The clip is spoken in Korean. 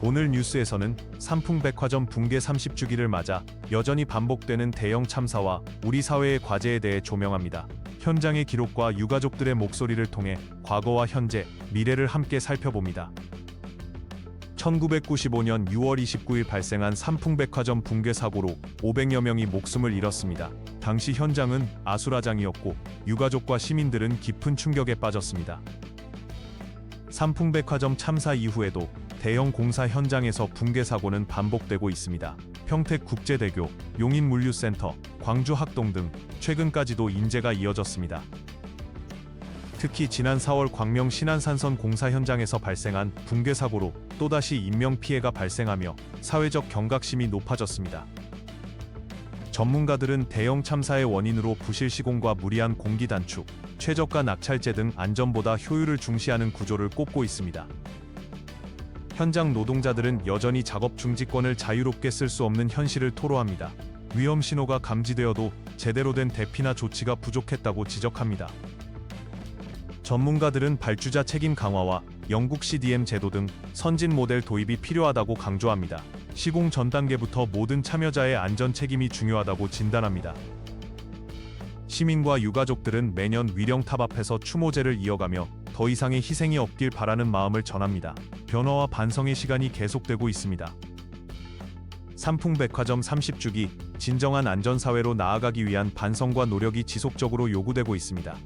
오늘 뉴스에서는 삼풍백화점 붕괴 30주기를 맞아 여전히 반복되는 대형 참사와 우리 사회의 과제에 대해 조명합니다. 현장의 기록과 유가족들의 목소리를 통해 과거와 현재, 미래를 함께 살펴봅니다. 1995년 6월 29일 발생한 삼풍백화점 붕괴 사고로 500여 명이 목숨을 잃었습니다. 당시 현장은 아수라장이었고 유가족과 시민들은 깊은 충격에 빠졌습니다. 삼풍백화점 참사 이후에도 대형 공사 현장에서 붕괴 사고는 반복되고 있습니다. 평택 국제대교, 용인 물류센터, 광주 학동 등 최근까지도 인재가 이어졌습니다. 특히 지난 4월 광명 신안산선 공사 현장에서 발생한 붕괴 사고로 또다시 인명 피해가 발생하며 사회적 경각심이 높아졌습니다. 전문가들은 대형 참사의 원인으로 부실 시공과 무리한 공기 단축, 최저가 낙찰제 등 안전보다 효율을 중시하는 구조를 꼽고 있습니다. 현장 노동자들은 여전히 작업 중지권을 자유롭게 쓸 수 없는 현실을 토로합니다. 위험 신호가 감지되어도 제대로 된 대피나 조치가 부족했다고 지적합니다. 전문가들은 발주자 책임 강화와 영국 CDM 제도 등 선진 모델 도입이 필요하다고 강조합니다. 시공 전 단계부터 모든 참여자의 안전 책임이 중요하다고 진단합니다. 시민과 유가족들은 매년 위령탑 앞에서 추모제를 이어가며 더 이상의 희생이 없길 바라는 마음을 전합니다. 변화와 반성의 시간이 계속되고 있습니다. 삼풍백화점 30주기 진정한 안전사회로 나아가기 위한 반성과 노력이 지속적으로 요구되고 있습니다.